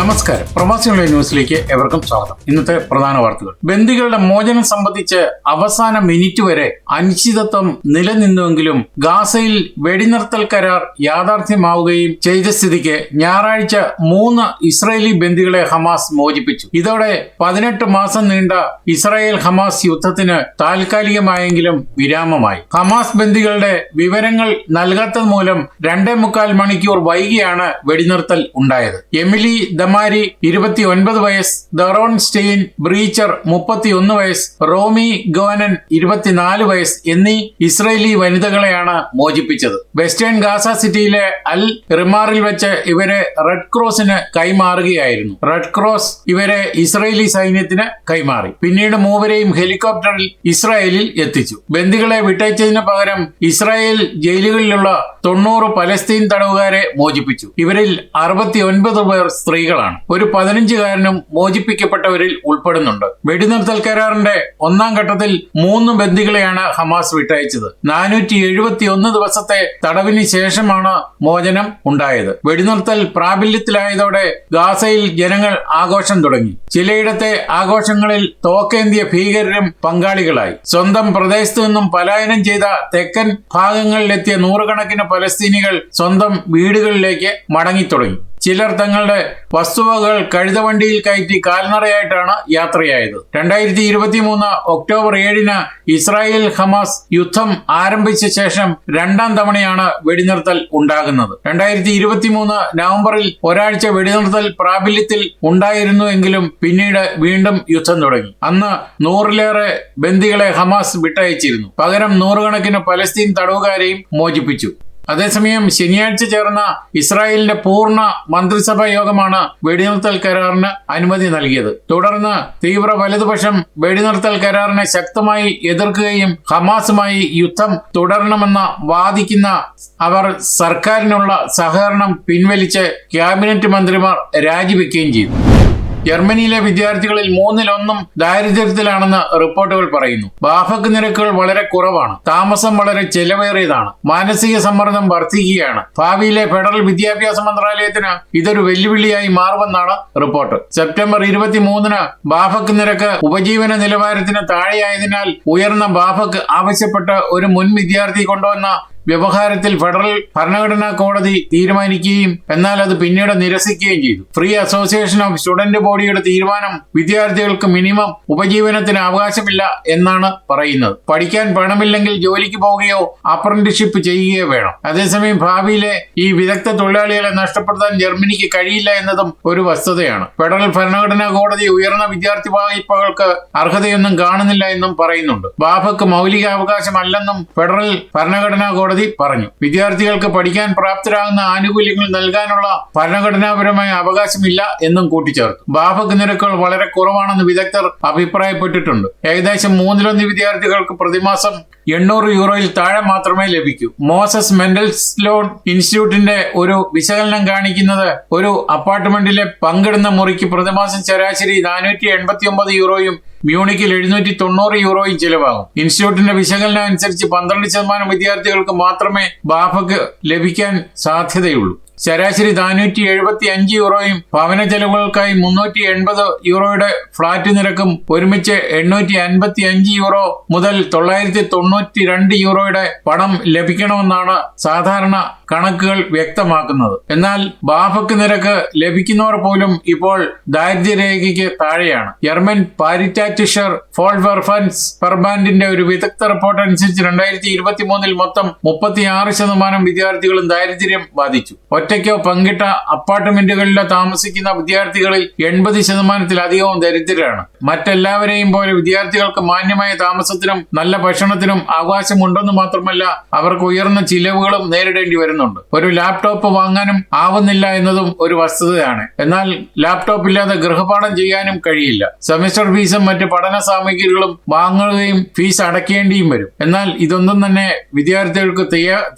നമസ്കാരം. പ്രവാസികളുടെ ന്യൂസിലേക്ക് എവർക്കും സ്വാഗതം. ഇന്നത്തെ പ്രധാന വാർത്തകൾ. ബന്ദികളുടെ മോചനം സംബന്ധിച്ച് അവസാന മിനിറ്റ് വരെ അനിശ്ചിതത്വം നിലനിന്നുവെങ്കിലും ഗാസയിൽ വെടിനിർത്തൽ കരാർ യാഥാർത്ഥ്യമാവുകയും ചെയ്ത സ്ഥിതിക്ക് ഞായറാഴ്ച മൂന്ന് ഇസ്രായേലി ബന്ദികളെ ഹമാസ് മോചിപ്പിച്ചു. ഇതോടെ പതിനെട്ട് മാസം നീണ്ട ഇസ്രായേൽ ഹമാസ് യുദ്ധത്തിന് താൽക്കാലികമായെങ്കിലും വിരാമമായി. ഹമാസ് ബന്ദികളുടെ വിവരങ്ങൾ നൽകാത്തത് മൂലം രണ്ടേ മുക്കാൽ മണിക്കൂർ വൈകിയാണ് വെടിനിർത്തൽ ഉണ്ടായത്. എമിലി ദമാരി ഇരുപത്തി ഒൻപത് വയസ്സ് ദറോൺ സ്റ്റെയിൻ ബ്രീച്ചർ മുപ്പത്തിയൊന്ന് വയസ്സ് റോമി ഗോനൻ ഇരുപത്തിനാല് വയസ്സ് എന്നീ ഇസ്രയേലി വനിതകളെയാണ് മോചിപ്പിച്ചത്. വെസ്റ്റേൺ ഗാസ സിറ്റിയിലെ അൽ റിമാറിൽ വെച്ച് ഇവരെ റെഡ് ക്രോസിന് കൈമാറുകയായിരുന്നു. റെഡ് ക്രോസ് ഇവരെ ഇസ്രയേലി സൈന്യത്തിന് കൈമാറി. പിന്നീട് മൂവരെയും ഹെലികോപ്റ്ററിൽ ഇസ്രായേലിൽ എത്തിച്ചു. ബന്ദികളെ വിട്ടയച്ചതിന് പകരം ഇസ്രായേൽ ജയിലുകളിലുള്ള തൊണ്ണൂറ് പലസ്തീൻ തടവുകാരെ മോചിപ്പിച്ചു. ഇവരിൽ അറുപത്തി ഒൻപത് പേർ സ്ത്രീകളാണ് ഒരു പതിനഞ്ചുകാരനും മോചിപ്പിക്കപ്പെട്ടവരിൽ ഉൾപ്പെടുന്നുണ്ട്. വെടിനിർത്തൽ കരാറിന്റെ ഒന്നാം ഘട്ടത്തിൽ മൂന്ന് ബന്ദികളെയാണ് ഹമാസ് വിട്ടയച്ചത്. നാനൂറ്റി എഴുപത്തി ഒന്ന് ദിവസത്തെ തടവിന് ശേഷമാണ് മോചനം ഉണ്ടായത്. വെടിനിർത്തൽ പ്രാബല്യത്തിലായതോടെ ഗാസയിൽ ജനങ്ങൾ ആഘോഷം തുടങ്ങി. ചിലയിടത്തെ ആഘോഷങ്ങളിൽ തോക്കേന്തിയ ഭീകരരും പങ്കാളികളായി. സ്വന്തം പ്രദേശത്തു നിന്നും പലായനം ചെയ്ത തെക്കൻ ഭാഗങ്ങളിലെത്തിയ നൂറുകണക്കിന് പലസ്തീനികൾ സ്വന്തം വീടുകളിലേക്ക് മടങ്ങിത്തുടങ്ങി. ചിലർ തങ്ങളുടെ വസ്തുവകൾ കഴുതവണ്ടിയിൽ കയറ്റി കാൽനടയായിട്ടാണ് യാത്രയായത്. രണ്ടായിരത്തി ഇരുപത്തി മൂന്ന് ഒക്ടോബർ ഏഴിന് ഇസ്രായേൽ ഹമാസ് യുദ്ധം ആരംഭിച്ച ശേഷം രണ്ടാം തവണയാണ് വെടിനിർത്തൽ ഉണ്ടാകുന്നത്. രണ്ടായിരത്തി ഇരുപത്തി മൂന്ന് നവംബറിൽ ഒരാഴ്ച വെടിനിർത്തൽ പ്രാബല്യത്തിൽ ഉണ്ടായിരുന്നു എങ്കിലും പിന്നീട് വീണ്ടും യുദ്ധം തുടങ്ങി. അന്ന് നൂറിലേറെ ബന്ദികളെ ഹമാസ് വിട്ടയച്ചിരുന്നു. പകരം നൂറുകണക്കിന് പലസ്തീൻ തടവുകാരെയും മോചിപ്പിച്ചു. അതേസമയം ശനിയാഴ്ച ചേർന്ന ഇസ്രായേലിന്റെ പൂർണ മന്ത്രിസഭാ യോഗമാണ് വെടിനിർത്തൽ കരാറിന് അനുമതി നൽകിയത്. തുടർന്ന് തീവ്ര വലതുപക്ഷം വെടിനിർത്തൽ കരാറിനെ ശക്തമായി എതിർക്കുകയും ഹമാസുമായി യുദ്ധം തുടരണമെന്ന് വാദിക്കുന്ന അവർ സർക്കാരിനുള്ള സഹകരണം പിൻവലിച്ച് ക്യാബിനറ്റ് മന്ത്രിമാർ രാജിവെക്കുകയും ചെയ്തു. ജർമ്മനിയിലെ വിദ്യാർത്ഥികളിൽ മൂന്നിലൊന്നും ദാരിദ്ര്യത്തിലാണെന്ന് റിപ്പോർട്ടുകൾ പറയുന്നു. ബാഹക് നിരക്കുകൾ വളരെ കുറവാണ്. താമസം വളരെ ചെലവേറിയതാണ്. മാനസിക സമ്മർദ്ദം വർദ്ധിക്കുകയാണ്. ഭാവിയിലെ ഫെഡറൽ വിദ്യാഭ്യാസ മന്ത്രാലയത്തിന് ഇതൊരു വെല്ലുവിളിയായി മാറുമെന്നാണ് റിപ്പോർട്ട്. സെപ്റ്റംബർ ഇരുപത്തി മൂന്നിന് ബാഫക്ക് നിരക്ക് ഉപജീവന നിലവാരത്തിന് താഴെയായതിനാൽ ഉയർന്ന ബാഫക് ആവശ്യപ്പെട്ട് ഒരു മുൻ വിദ്യാർത്ഥി കൊണ്ടുവന്ന വ്യവഹാരത്തിൽ ഫെഡറൽ ഭരണഘടനാ കോടതി തീരുമാനിക്കുകയും എന്നാൽ അത് പിന്നീട് നിരസിക്കുകയും ചെയ്തു. ഫ്രീ അസോസിയേഷൻ ഓഫ് സ്റ്റുഡന്റ് ബോഡിയുടെ തീരുമാനം വിദ്യാർത്ഥികൾക്ക് മിനിമം ഉപജീവനത്തിന് അവകാശമില്ല എന്നാണ് പറയുന്നത്. പഠിക്കാൻ പണമില്ലെങ്കിൽ ജോലിക്ക് പോവുകയോ അപ്രന്റിഷിപ്പ് ചെയ്യുകയോ വേണം. അതേസമയം ഭാവിയിലെ ഈ വിദഗ്ധ തൊഴിലാളികളെ നഷ്ടപ്പെടുത്താൻ ജർമ്മനിക്ക് കഴിയില്ല എന്നതും ഒരു വസ്തുതയാണ്. ഫെഡറൽ ഭരണഘടനാ കോടതി ഉയർന്ന വിദ്യാർത്ഥി വായ്പകൾക്ക് അർഹതയൊന്നും കാണുന്നില്ല എന്നും പറയുന്നുണ്ട്. ബാഫക്ക് മൗലിക അവകാശമല്ലെന്നും ഫെഡറൽ ഭരണഘടനാ കോടതി പറഞ്ഞു. വിദ്യാർത്ഥികൾക്ക് പഠിക്കാൻ പ്രാപ്തരാകുന്ന ആനുകൂല്യങ്ങൾ നൽകാനുള്ള ഭരണഘടനാപരമായ അവകാശമില്ല എന്നും കൂട്ടിച്ചേർത്തു. ബാഫക് നിരക്കുകൾ വളരെ കുറവാണെന്ന് വിദഗ്ധർ അഭിപ്രായപ്പെട്ടിട്ടുണ്ട്. ഏകദേശം മൂന്നിലൊന്ന് വിദ്യാർത്ഥികൾക്ക് പ്രതിമാസം എണ്ണൂറ് യൂറോയിൽ താഴെ മാത്രമേ ലഭിക്കൂ. മോസസ് മെൻഡൽസ്ലോൺ ഇൻസ്റ്റിറ്റ്യൂട്ടിന്റെ ഒരു വിശകലനം കാണിക്കുന്നത് ഒരു അപ്പാർട്ട്മെന്റിലെ പങ്കിടുന്ന മുറിക്ക് പ്രതിമാസം ശരാശരി നാനൂറ്റി എൺപത്തി ഒമ്പത് യൂറോയും മ്യൂണിക്കിൽ എഴുന്നൂറ്റി തൊണ്ണൂറ് യൂറോയും ചിലവാകും. ഇൻസ്റ്റിറ്റ്യൂട്ടിന്റെ വിശകലനം അനുസരിച്ച് പന്ത്രണ്ട് ശതമാനം വിദ്യാർത്ഥികൾക്ക് മാത്രമേ ബാഫക്ക് ലഭിക്കാൻ സാധ്യതയുള്ളൂ. ശരാശരി നാനൂറ്റി എഴുപത്തി അഞ്ച് യൂറോയും ഭവന ചെലവുകൾക്കായി മുന്നൂറ്റി എൺപത് യൂറോയുടെ ഫ്ളാറ്റ് നിരക്കും ഒരുമിച്ച് എണ്ണൂറ്റി അൻപത്തി അഞ്ച് യൂറോ മുതൽ തൊള്ളായിരത്തി തൊണ്ണൂറ്റി രണ്ട് യൂറോയുടെ പണം ലഭിക്കണമെന്നാണ് സാധാരണ കണക്കുകൾ വ്യക്തമാക്കുന്നത്. എന്നാൽ ബാഫക്ക് നിരക്ക് ലഭിക്കുന്നവർ പോലും ഇപ്പോൾ ദാരിദ്ര്യരേഖയ്ക്ക് താഴെയാണ്. ജർമ്മൻ പാരിറ്റാറ്റിഷർ ഫോൾവർഫൻസ് പെർബാൻഡിന്റെ ഒരു വിദഗ്ധ റിപ്പോർട്ട് അനുസരിച്ച് രണ്ടായിരത്തി ഇരുപത്തി മൂന്നിൽ മൊത്തം മുപ്പത്തിയാറ് ശതമാനം വിദ്യാർത്ഥികളും ദാരിദ്ര്യം ബാധിച്ചു. ഒറ്റയ്ക്കോ പങ്കിട്ട അപ്പാർട്ട്മെന്റുകളിലോ താമസിക്കുന്ന വിദ്യാർത്ഥികളിൽ എൺപത് ശതമാനത്തിലധികവും ദരിദ്രരാണ്. മറ്റെല്ലാവരെയും പോലെ വിദ്യാർത്ഥികൾക്ക് മാന്യമായ താമസത്തിനും നല്ല ഭക്ഷണത്തിനും അവകാശമുണ്ടെന്ന് മാത്രമല്ല അവർക്ക് ഉയർന്ന ചിലവുകളും നേരിടേണ്ടി വരുന്നുണ്ട്. ഒരു ലാപ്ടോപ്പ് വാങ്ങാനും ആവുന്നില്ല എന്നതും ഒരു വസ്തുതയാണ്. എന്നാൽ ലാപ്ടോപ്പ് ഇല്ലാതെ ഗൃഹപാഠം ചെയ്യാനും കഴിയില്ല. സെമിസ്റ്റർ ഫീസും മറ്റ് പഠന സാമഗ്രികളും വാങ്ങുകയും ഫീസ് അടയ്ക്കേണ്ടിയും വരും. എന്നാൽ ഇതൊന്നും തന്നെ വിദ്യാർത്ഥികൾക്ക്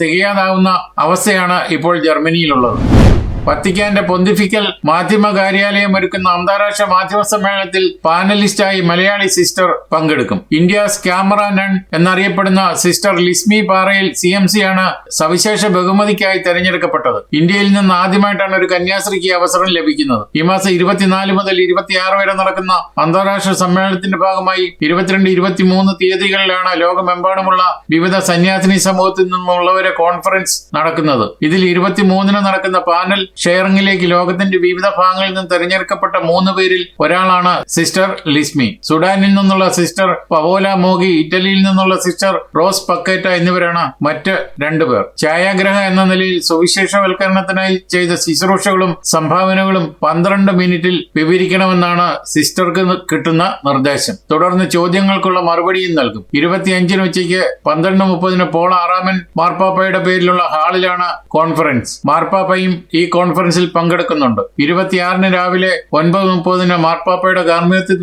തികയാതാവുന്ന അവസ്ഥയാണ് ഇപ്പോൾ ജർമ്മനിയിലുള്ളത്. 冷 വത്തിക്കാന്റെ പൊന്തിഫിക്കൽ മാധ്യമ കാര്യാലയം ഒരുക്കുന്ന അന്താരാഷ്ട്ര മാധ്യമ സമ്മേളനത്തിൽ പാനലിസ്റ്റായി മലയാളി സിസ്റ്റർ പങ്കെടുക്കും. ഇന്ത്യാസ് ക്യാമറ നൺ എന്നറിയപ്പെടുന്ന sister Lismi Parayil C M C ആണ് സവിശേഷ ബഹുമതിക്കായി തെരഞ്ഞെടുക്കപ്പെട്ടത്. ഇന്ത്യയിൽ നിന്ന് ആദ്യമായിട്ടാണ് ഒരു കന്യാസ്ത്രീക്ക് അവസരം ലഭിക്കുന്നത്. ഈ മാസം ഇരുപത്തിനാല് മുതൽ ഇരുപത്തിയാറ് വരെ നടക്കുന്ന അന്താരാഷ്ട്ര സമ്മേളനത്തിന്റെ ഭാഗമായി ഇരുപത്തിരണ്ട് ഇരുപത്തിമൂന്ന് തീയതികളിലാണ് ലോകമെമ്പാടുമുള്ള വിവിധ സന്യാസിനി സമൂഹത്തിൽ നിന്നുള്ളവരെ കോൺഫറൻസ് നടക്കുന്നത്. ഇതിൽ ഇരുപത്തിമൂന്നിന് നടക്കുന്ന പാനൽ ഷെയറിംഗിലേക്ക് ലോകത്തിന്റെ വിവിധ ഭാഗങ്ങളിൽ നിന്ന് തെരഞ്ഞെടുക്കപ്പെട്ട മൂന്ന് പേരിൽ ഒരാളാണ് സിസ്റ്റർ ലിസ്മി. സുഡാനിൽ നിന്നുള്ള സിസ്റ്റർ പവോല മോഗി ഇറ്റലിയിൽ നിന്നുള്ള സിസ്റ്റർ റോസ് പക്കേറ്റ എന്നിവരാണ് മറ്റ് രണ്ടുപേർ ഛായാഗ്രഹ എന്ന നിലയിൽ സുവിശേഷവൽക്കരണത്തിനായി ചെയ്ത ശുശ്രൂഷകളും സംഭാവനകളും പന്ത്രണ്ട് മിനിറ്റിൽ വിവരിക്കണമെന്നാണ് സിസ്റ്റർക്ക് കിട്ടുന്ന നിർദ്ദേശം. തുടർന്ന് ചോദ്യങ്ങൾക്കുള്ള മറുപടിയും നൽകും. ഇരുപത്തിയഞ്ചിന് ഉച്ചയ്ക്ക് പന്ത്രണ്ട് മുപ്പതിന് പോൾ ആറാമൻ മാർപ്പാപ്പയുടെ പേരിലുള്ള ഹാളിലാണ് കോൺഫറൻസ്. മാർപ്പാപ്പയും ഈ കോൺഫറൻസിൽ പങ്കെടുക്കുന്നുണ്ട്. ഇരുപത്തിയാറിന് രാവിലെ ഒൻപത് മുപ്പതിന് മാർപ്പാപ്പയുടെ ഗാർമ്യത്തിൽ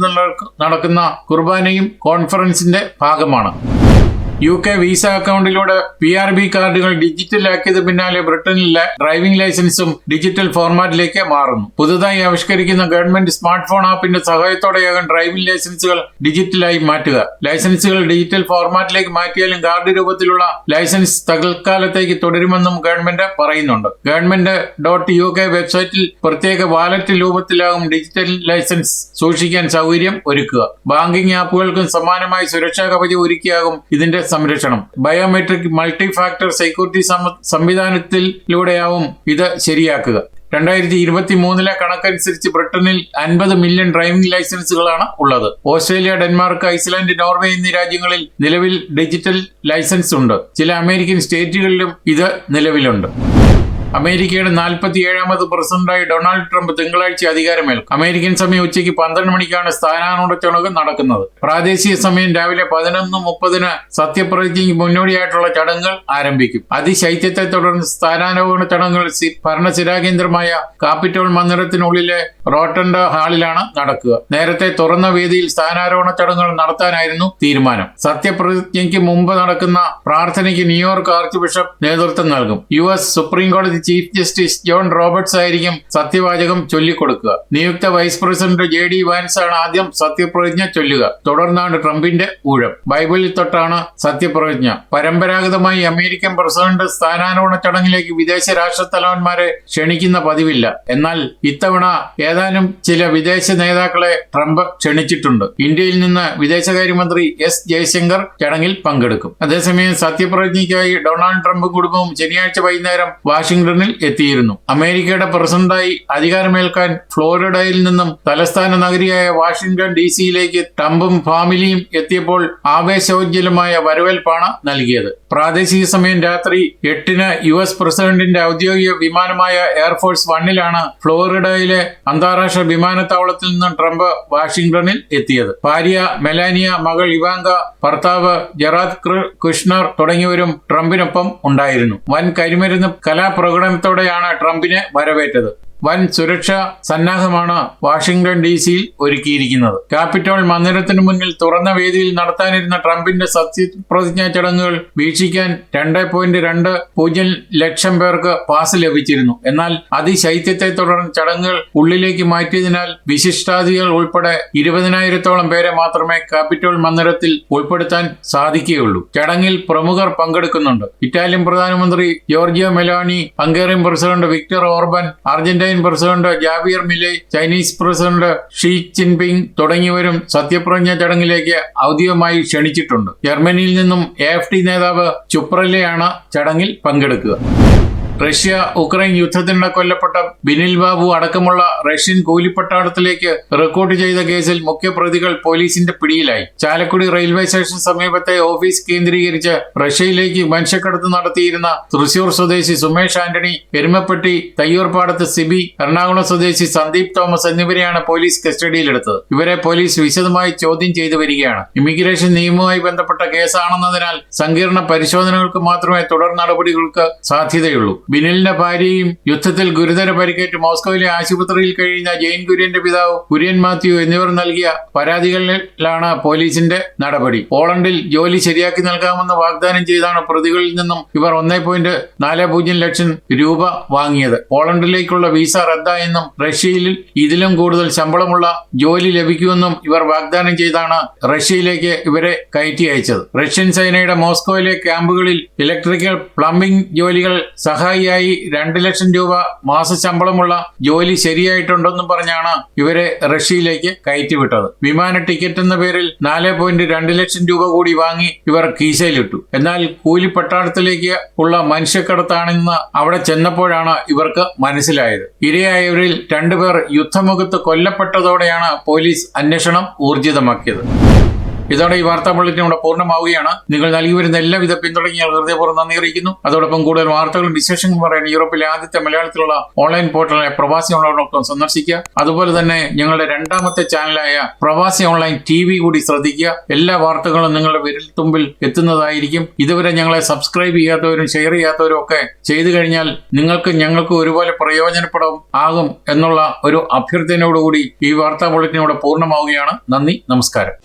നടക്കുന്ന കുർബാനയും കോൺഫറൻസിന്റെ ഭാഗമാണ്. യു കെ വിസ അക്കൗണ്ടിലൂടെ പി ആർ ബി കാർഡുകൾ ഡിജിറ്റലാക്കിയത് പിന്നാലെ ബ്രിട്ടനിലെ ഡ്രൈവിംഗ് ലൈസൻസും ഡിജിറ്റൽ ഫോർമാറ്റിലേക്ക് മാറുന്നു. പുതുതായി ആവിഷ്കരിക്കുന്ന ഗവൺമെന്റ് സ്മാർട്ട് ഫോൺ ആപ്പിന്റെ സഹായത്തോടെയാകും ഡ്രൈവിംഗ് ലൈസൻസുകൾ ഡിജിറ്റലായി മാറ്റുക. ലൈസൻസുകൾ ഡിജിറ്റൽ ഫോർമാറ്റിലേക്ക് മാറ്റിയാലും കാർഡ് രൂപത്തിലുള്ള ലൈസൻസ് തൽക്കാലത്തേക്ക് തുടരുമെന്നും ഗവൺമെന്റ് പറയുന്നുണ്ട്. ഗവൺമെന്റ് ഡോട്ട് യു കെ വെബ്സൈറ്റിൽ പ്രത്യേക വാലറ്റ് രൂപത്തിലാകും ഡിജിറ്റൽ ലൈസൻസ് സൂക്ഷിക്കാൻ സൗകര്യം ഒരുക്കുക. ബാങ്കിംഗ് ആപ്പുകൾക്കും സമാനമായി സുരക്ഷാ കവചം ഒരുക്കിയാകും ഇതിന്റെ സംരക്ഷണം. ബയോമെട്രിക് മൾട്ടി ഫാക്ടർ സെക്യൂരിറ്റി സംവിധാനത്തിലൂടെയാവും ഇത് ശരിയാക്കുക. രണ്ടായിരത്തി ഇരുപത്തി മൂന്നിലെ കണക്കനുസരിച്ച് ബ്രിട്ടനിൽ അൻപത് മില്യൺ ഡ്രൈവിംഗ് ലൈസൻസുകളാണ് ഉള്ളത്. ഓസ്ട്രേലിയ ഡെൻമാർക്ക് ഐസ്ലാൻഡ് നോർവേ എന്നീ രാജ്യങ്ങളിൽ നിലവിൽ ഡിജിറ്റൽ ലൈസൻസ് ഉണ്ട് ചില അമേരിക്കൻ സ്റ്റേറ്റുകളിലും ഇത് നിലവിലുണ്ട്. അമേരിക്കയുടെ നാൽപ്പത്തി ഏഴാമത് പ്രസിഡന്റായി ഡൊണാൾഡ് ട്രംപ് തിങ്കളാഴ്ച അധികാരമേൽക്കും. അമേരിക്കൻ സമയം ഉച്ചയ്ക്ക് പന്ത്രണ്ട് മണിക്കാണ് സ്ഥാനാരോഹണ ചടങ്ങ് നടക്കുന്നത്. പ്രാദേശിക സമയം രാവിലെ പതിനൊന്ന് മുപ്പതിന് സത്യപ്രതിജ്ഞയ്ക്ക് മുന്നോടിയായിട്ടുള്ള ചടങ്ങുകൾ ആരംഭിക്കും. അതിശൈത്യത്തെ തുടർന്ന് സ്ഥാനാരോഹണ ചടങ്ങുകൾ ഭരണസിരാകേന്ദ്രമായ കാപ്പിറ്റോൾ മന്ദിരത്തിനുള്ളിലെ റോട്ടൻഡ ഹാളിലാണ് നടക്കുക. നേരത്തെ തുറന്ന വേദിയിൽ സ്ഥാനാരോഹണ ചടങ്ങുകൾ നടത്താനായിരുന്നു തീരുമാനം. സത്യപ്രതിജ്ഞയ്ക്ക് മുമ്പ് നടക്കുന്ന പ്രാർത്ഥനയ്ക്ക് ന്യൂയോർക്ക് ആർച്ച് ബിഷപ്പ് നേതൃത്വം നൽകും. യു എസ് സുപ്രീം കോടതി ചീഫ് ജസ്റ്റിസ് ജോൺ റോബർട്ട്സ് ആയിരിക്കും സത്യവാചകം ചൊല്ലിക്കൊടുക്കുക. നിയുക്ത vice president J D Vance ആണ് ആദ്യം സത്യപ്രതിജ്ഞ ചൊല്ലുക. തുടർന്നാണ് ട്രംപിന്റെ ഊഴം. ബൈബിളിൽ തൊട്ടാണ് സത്യപ്രതിജ്ഞ. പരമ്പരാഗതമായി അമേരിക്കൻ പ്രസിഡന്റ് സ്ഥാനാരോഹണ ചടങ്ങിലേക്ക് വിദേശ രാഷ്ട്രത്തലവന്മാരെ ക്ഷണിക്കുന്ന പതിവില്ല. എന്നാൽ ഇത്തവണ ഏതാനും ചില വിദേശ നേതാക്കളെ ട്രംപ് ക്ഷണിച്ചിട്ടുണ്ട്. ഇന്ത്യയിൽ നിന്ന് വിദേശകാര്യമന്ത്രി എസ് ജയശങ്കർ ചടങ്ങിൽ പങ്കെടുക്കും. അതേസമയം സത്യപ്രതിജ്ഞയ്ക്കായി ഡൊണാൾഡ് ട്രംപ് കുടുംബവും ശനിയാഴ്ച വൈകുന്നേരം വാഷിംഗ്ടൺ വാഷിംഗ്ടണിൽ എത്തിയിരുന്നു. അമേരിക്കയുടെ പ്രസിഡന്റായി അധികാരമേൽക്കാൻ ഫ്ലോറിഡയിൽ നിന്നും തലസ്ഥാന നഗരിയായ വാഷിംഗ്ടൺ ഡി സിയിലേക്ക് ട്രംപും ഫാമിലിയും എത്തിയപ്പോൾ ആവേശോജ്വലമായ വരവേൽപ്പാണ് നൽകിയത്. പ്രാദേശിക സമയം രാത്രി എട്ടിന് യു എസ് പ്രസിഡന്റിന്റെ ഔദ്യോഗിക വിമാനമായ എയർഫോഴ്സ് വണ്ണിലാണ് ഫ്ലോറിഡയിലെ അന്താരാഷ്ട്ര വിമാനത്താവളത്തിൽ നിന്നും ട്രംപ് വാഷിംഗ്ടണിൽ എത്തിയത്. ഭാര്യ മെലാനിയ മകൾ ഇവാങ്ക ഭർത്താവ് ജറാദ് കൃഷ്ണർ തുടങ്ങിയവരും ട്രംപിനൊപ്പം ഉണ്ടായിരുന്നു. വൻ കരിമരുന്ന് കലാപ്രകടനം പ്രകടനത്തോടെയാണ് ട്രംപിനെ വരവേറ്റത്. വൻ സുരക്ഷ സന്നാഹമാണ് വാഷിംഗ്ടൺ ഡി സിയിൽ ഒരുക്കിയിരിക്കുന്നത്. ക്യാപിറ്റോൾ മന്ദിരത്തിനു മുന്നിൽ തുറന്ന വേദിയിൽ നടത്താനിരുന്ന ട്രംപിന്റെ സത്യപ്രതിജ്ഞാ ചടങ്ങുകൾ വീക്ഷിക്കാൻ രണ്ട് പോയിന്റ് രണ്ട് പൂജ്യം ലക്ഷം പേർക്ക് പാസ് ലഭിച്ചിരുന്നു. എന്നാൽ അതിശൈത്യത്തെ തുടർന്ന് ചടങ്ങുകൾ ഉള്ളിലേക്ക് മാറ്റിയതിനാൽ വിശിഷ്ടാതികൾ ഉൾപ്പെടെ ഇരുപതിനായിരത്തോളം പേരെ മാത്രമേ ക്യാപിറ്റോൾ മന്ദിരത്തിൽ ഉൾപ്പെടുത്താൻ സാധിക്കുകയുള്ളൂ. ചടങ്ങിൽ പ്രമുഖർ പങ്കെടുക്കുന്നുണ്ട്. ഇറ്റാലിയൻ പ്രധാനമന്ത്രി Giorgia Meloni Hungarian president Viktor Orban Argentina Argentine president Javier Milei Chinese president Xi Jinping തുടങ്ങിയവരും സത്യപ്രതിജ്ഞ ചടങ്ങിലേക്ക് ഔദ്യോഗികമായി ക്ഷണിച്ചിട്ടുണ്ട്. ജർമ്മനിയിൽ നിന്നും എ നേതാവ് ചുപ്രലയാണ് ചടങ്ങിൽ പങ്കെടുക്കുക. റഷ്യ ഉക്രൈൻ യുദ്ധത്തിനിടെ കൊല്ലപ്പെട്ട ബിനിൽ ബാബു അടക്കമുള്ള റഷ്യൻ കൂലിപ്പട്ടാളത്തിലേക്ക് റിക്രൂട്ട് ചെയ്ത കേസിൽ മുഖ്യപ്രതികൾ പോലീസിന്റെ പിടിയിലായി. ചാലക്കുടി റെയിൽവേ സ്റ്റേഷൻ സമീപത്തെ ഓഫീസ് കേന്ദ്രീകരിച്ച് റഷ്യയിലേക്ക് മനുഷ്യക്കടത്ത് നടത്തിയിരുന്ന തൃശൂർ സ്വദേശി സുമേഷ് ആന്റണി എരുമപ്പെട്ടി തയ്യൂർപ്പാടത്ത് സിബി എറണാകുളം സ്വദേശി സന്ദീപ് തോമസ് എന്നിവരെയാണ് പോലീസ് കസ്റ്റഡിയിലെടുത്തത്. ഇവരെ പോലീസ് വിശദമായി ചോദ്യം ചെയ്തു വരികയാണ്. ഇമിഗ്രേഷൻ നിയമവുമായി ബന്ധപ്പെട്ട കേസാണെന്നതിനാൽ സങ്കീർണ പരിശോധനകൾക്ക് മാത്രമേ തുടർ നടപടികൾക്ക് സാധ്യതയുള്ളൂ. ബിനിലിന്റെ ഭാര്യയും യുദ്ധത്തിൽ ഗുരുതര പരിക്കേറ്റ് മോസ്കോയിലെ ആശുപത്രിയിൽ കഴിയുന്ന ജെയിൻ കുര്യന്റെ പിതാവ് കുര്യൻ മാത്യു എന്നിവർ നൽകിയ പരാതികളിലാണ് പോലീസിന്റെ നടപടി. പോളണ്ടിൽ ജോലി ശരിയാക്കി നൽകാമെന്ന് വാഗ്ദാനം ചെയ്താണ് പ്രതികളിൽ നിന്നും ഇവർ ഒന്നേ പോയിന്റ് നാല് പൂജ്യം ലക്ഷം രൂപ വാങ്ങിയത്. പോളണ്ടിലേക്കുള്ള വിസ റദ്ദായെന്നും റഷ്യയിൽ ഇതിലും കൂടുതൽ ശമ്പളമുള്ള ജോലി ലഭിക്കുമെന്നും ഇവർ വാഗ്ദാനം ചെയ്താണ് റഷ്യയിലേക്ക് ഇവരെ കയറ്റി അയച്ചത്. റഷ്യൻ സേനയുടെ മോസ്കോയിലെ ക്യാമ്പുകളിൽ ഇലക്ട്രിക്കൽ പ്ലംബിംഗ് ജോലികൾ സഹായിയായി രണ്ട് ലക്ഷം രൂപ മാസ ശമ്പളമുള്ള ജോലി ശരിയായിട്ടുണ്ടെന്നും പറഞ്ഞാണ് ഇവരെ റഷ്യയിലേക്ക് കയറ്റിവിട്ടത്. വിമാന ടിക്കറ്റ് എന്ന പേരിൽ നാല് പോയിന്റ് രണ്ട് ലക്ഷം രൂപ കൂടി വാങ്ങി ഇവർ കീശയിലിട്ടു. എന്നാൽ കൂലി പട്ടാളത്തിലേക്ക് ഉള്ള മനുഷ്യക്കടത്താണെന്ന് അവിടെ ചെന്നപ്പോഴാണ് ഇവർക്ക് മനസ്സിലായത്. ഇരയായവരിൽ രണ്ടുപേർ യുദ്ധമുഖത്ത് കൊല്ലപ്പെട്ടതോടെയാണ് പോലീസ് അന്വേഷണം ഊർജിതമാക്കിയത്. ഇതോടെ ഈ വാർത്താ ബുള്ളറ്റിൻ ഇവിടെ പൂർണമാവുകയാണ്. നിങ്ങൾ നൽകി വരുന്ന എല്ലാവിധ പിന്തുണയ്ക്കും ഞാൻ ഹൃദയപൂർവം നന്ദി അറിയിക്കുന്നു. അതോടൊപ്പം കൂടുതൽ വാർത്തകളും വിശേഷങ്ങളും പറയാൻ യൂറോപ്പിലെ ആദ്യത്തെ മലയാളത്തിലുള്ള ഓൺലൈൻ പോർട്ടലായ പ്രവാസി ഓൺലൈനോടൊപ്പം സന്ദർശിക്കുക. അതുപോലെ തന്നെ ഞങ്ങളുടെ രണ്ടാമത്തെ ചാനലായ പ്രവാസി ഓൺലൈൻ ടി വി കൂടി ശ്രദ്ധിക്കുക. എല്ലാ വാർത്തകളും നിങ്ങളുടെ വിരൽത്തുമ്പിൽ എത്തുന്നതായിരിക്കും. ഇതുവരെ ഞങ്ങളെ സബ്സ്ക്രൈബ് ചെയ്യാത്തവരും ഷെയർ ചെയ്യാത്തവരും ഒക്കെ ചെയ്തു കഴിഞ്ഞാൽ നിങ്ങൾക്ക് ഞങ്ങൾക്ക് ഒരുപോലെ പ്രയോജനപ്പെടും ആകും എന്നുള്ള ഒരു അഭ്യർത്ഥനയോടുകൂടി ഈ വാർത്താ ബുള്ളറ്റിനോട് പൂർണമാവുകയാണ്. നന്ദി നമസ്കാരം.